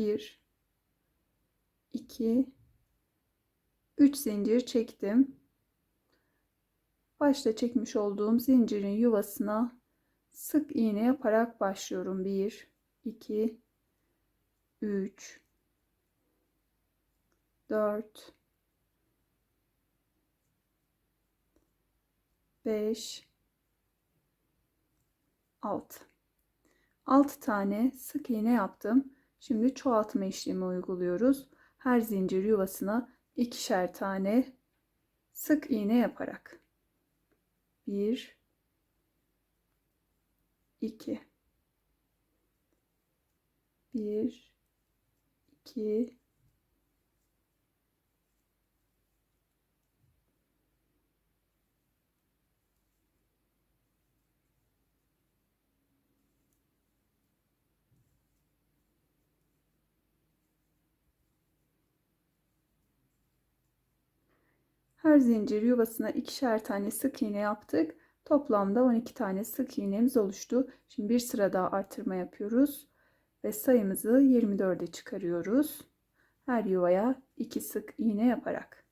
1 2 3 zincir çektim. Başta çekmiş olduğum zincirin yuvasına sık iğne yaparak başlıyorum. 1 2 3 4 5 6 6 tane sık iğne yaptım. Şimdi çoğaltma işlemi uyguluyoruz. Her zincir yuvasına ikişer tane sık iğne yaparak 1 2 1 2 Her zincir yuvasına ikişer tane sık iğne yaptık. Toplamda 12 tane sık iğnemiz oluştu. Şimdi bir sıra daha artırma yapıyoruz ve sayımızı 24'e çıkarıyoruz. Her yuvaya 2 sık iğne yaparak.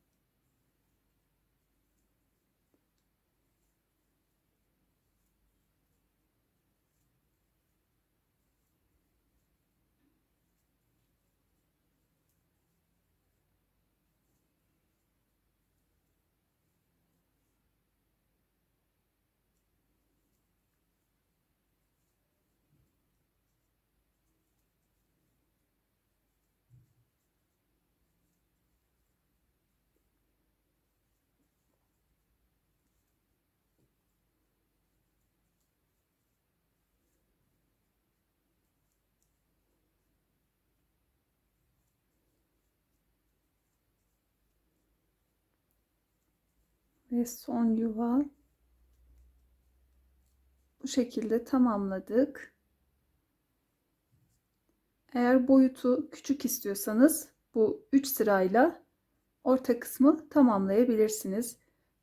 Ve son yuva bu şekilde tamamladık. Eğer boyutu küçük istiyorsanız bu 3 sırayla orta kısmı tamamlayabilirsiniz.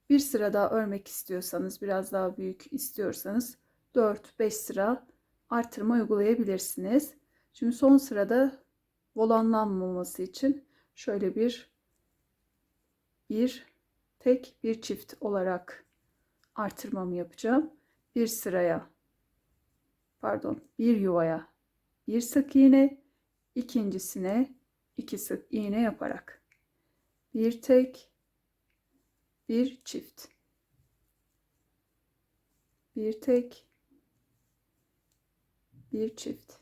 Bir sıra daha örmek istiyorsanız, biraz daha büyük istiyorsanız 4-5 sıra artırma uygulayabilirsiniz. Şimdi son sırada volanlanmaması için şöyle bir bir tek bir çift olarak artırmamı yapacağım. Bir sıraya pardon bir yuvaya bir sık iğne ikincisine iki sık iğne yaparak bir tek bir çift bir tek bir çift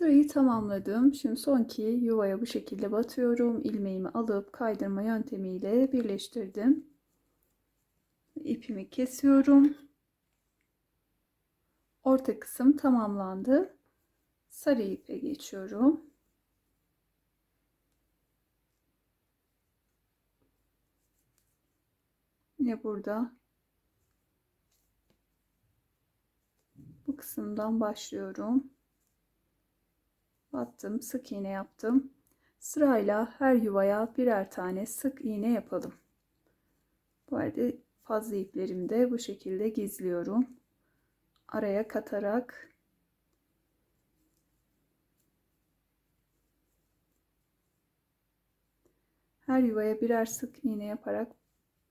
Sırayı tamamladım. Şimdi sonki yuvaya bu şekilde batıyorum. İlmeğimi alıp kaydırma yöntemiyle birleştirdim. İpimi kesiyorum. Orta kısım tamamlandı. Sarı ipe geçiyorum. Yine burada bu kısımdan başlıyorum battım sık iğne yaptım. Sırayla her yuvaya birer tane sık iğne yapalım. Bu arada fazla iplerimi de bu şekilde gizliyorum. Araya katarak her yuvaya birer sık iğne yaparak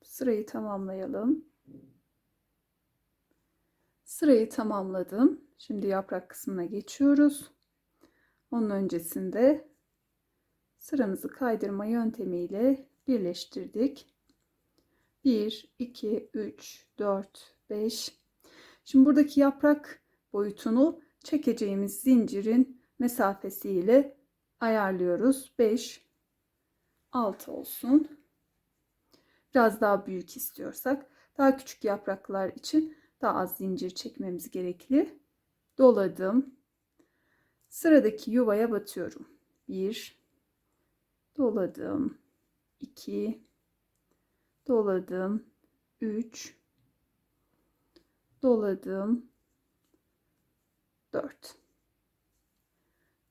sırayı tamamlayalım. Sırayı tamamladım. Şimdi yaprak kısmına geçiyoruz onun öncesinde sıramızı kaydırma yöntemiyle birleştirdik. 1, 2, 3, 4, 5. Şimdi buradaki yaprak boyutunu çekeceğimiz zincirin mesafesiyle ayarlıyoruz. 5, 6 olsun. Biraz daha büyük istiyorsak daha küçük yapraklar için daha az zincir çekmemiz gerekli. Doladım Sıradaki yuvaya batıyorum. 1 doladım. 2 doladım. 3 doladım. 4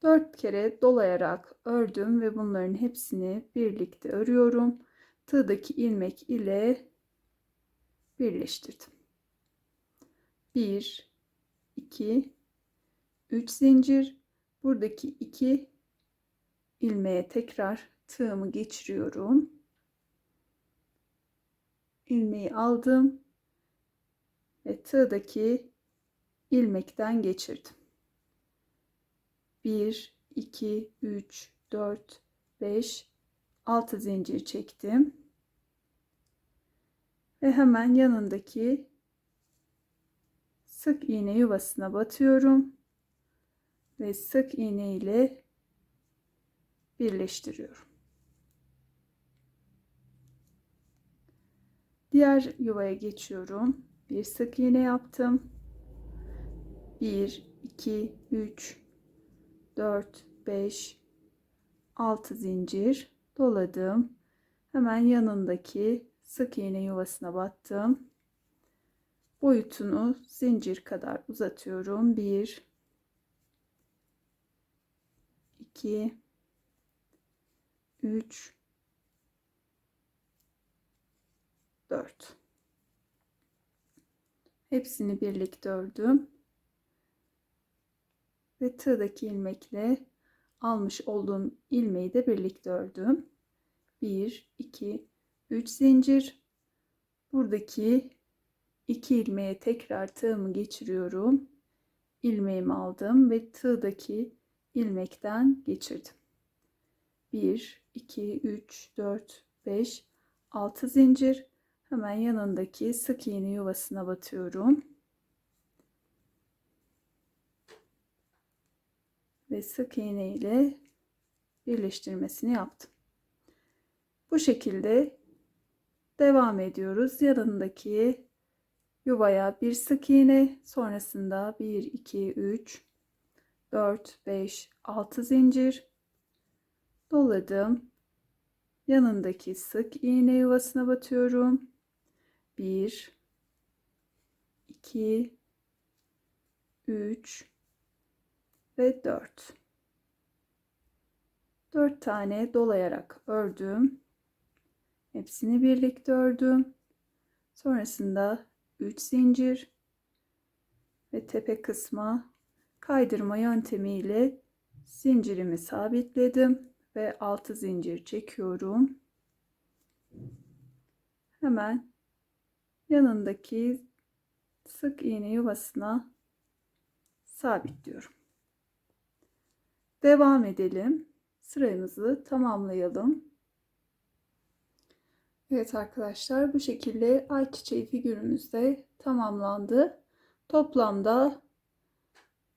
4 kere dolayarak ördüm ve bunların hepsini birlikte örüyorum. Tığdaki ilmek ile birleştirdim. 1 2 3 zincir buradaki 2 ilmeğe tekrar tığımı geçiriyorum. ilmeği aldım ve tığdaki ilmekten geçirdim. 1 2 3 4 5 6 zincir çektim. Ve hemen yanındaki sık iğne yuvasına batıyorum ve sık iğne ile birleştiriyorum. Diğer yuvaya geçiyorum. Bir sık iğne yaptım. 1 2 3 4 5 6 zincir doladım. Hemen yanındaki sık iğne yuvasına battım. Boyutunu zincir kadar uzatıyorum. 1 2 3 4 Hepsini birlikte ördüm. Ve tığdaki ilmekle almış olduğum ilmeği de birlikte ördüm. 1 2 3 zincir. Buradaki iki ilmeğe tekrar tığımı geçiriyorum. ilmeğimi aldım ve tığdaki ilmekten geçirdim. 1 2 3 4 5 6 zincir hemen yanındaki sık iğne yuvasına batıyorum. Ve sık iğne ile birleştirmesini yaptım. Bu şekilde devam ediyoruz. Yanındaki yuvaya bir sık iğne sonrasında 1 2 3 4 5 6 zincir doladım. Yanındaki sık iğne yuvasına batıyorum. 1 2 3 ve 4 4 tane dolayarak ördüm. Hepsini birlikte ördüm. Sonrasında 3 zincir ve tepe kısma kaydırma yöntemiyle zincirimi sabitledim ve 6 zincir çekiyorum. Hemen yanındaki sık iğne yuvasına sabitliyorum. Devam edelim. Sıramızı tamamlayalım. Evet arkadaşlar bu şekilde ayçiçeği figürümüz de tamamlandı. Toplamda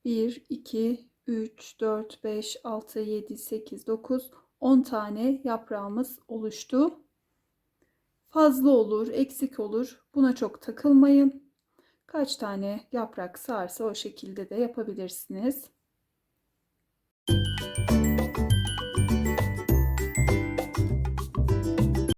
1, 2, 3, 4, 5, 6, 7, 8, 9, 10 tane yaprağımız oluştu. Fazla olur, eksik olur. Buna çok takılmayın. Kaç tane yaprak sığarsa o şekilde de yapabilirsiniz. Müzik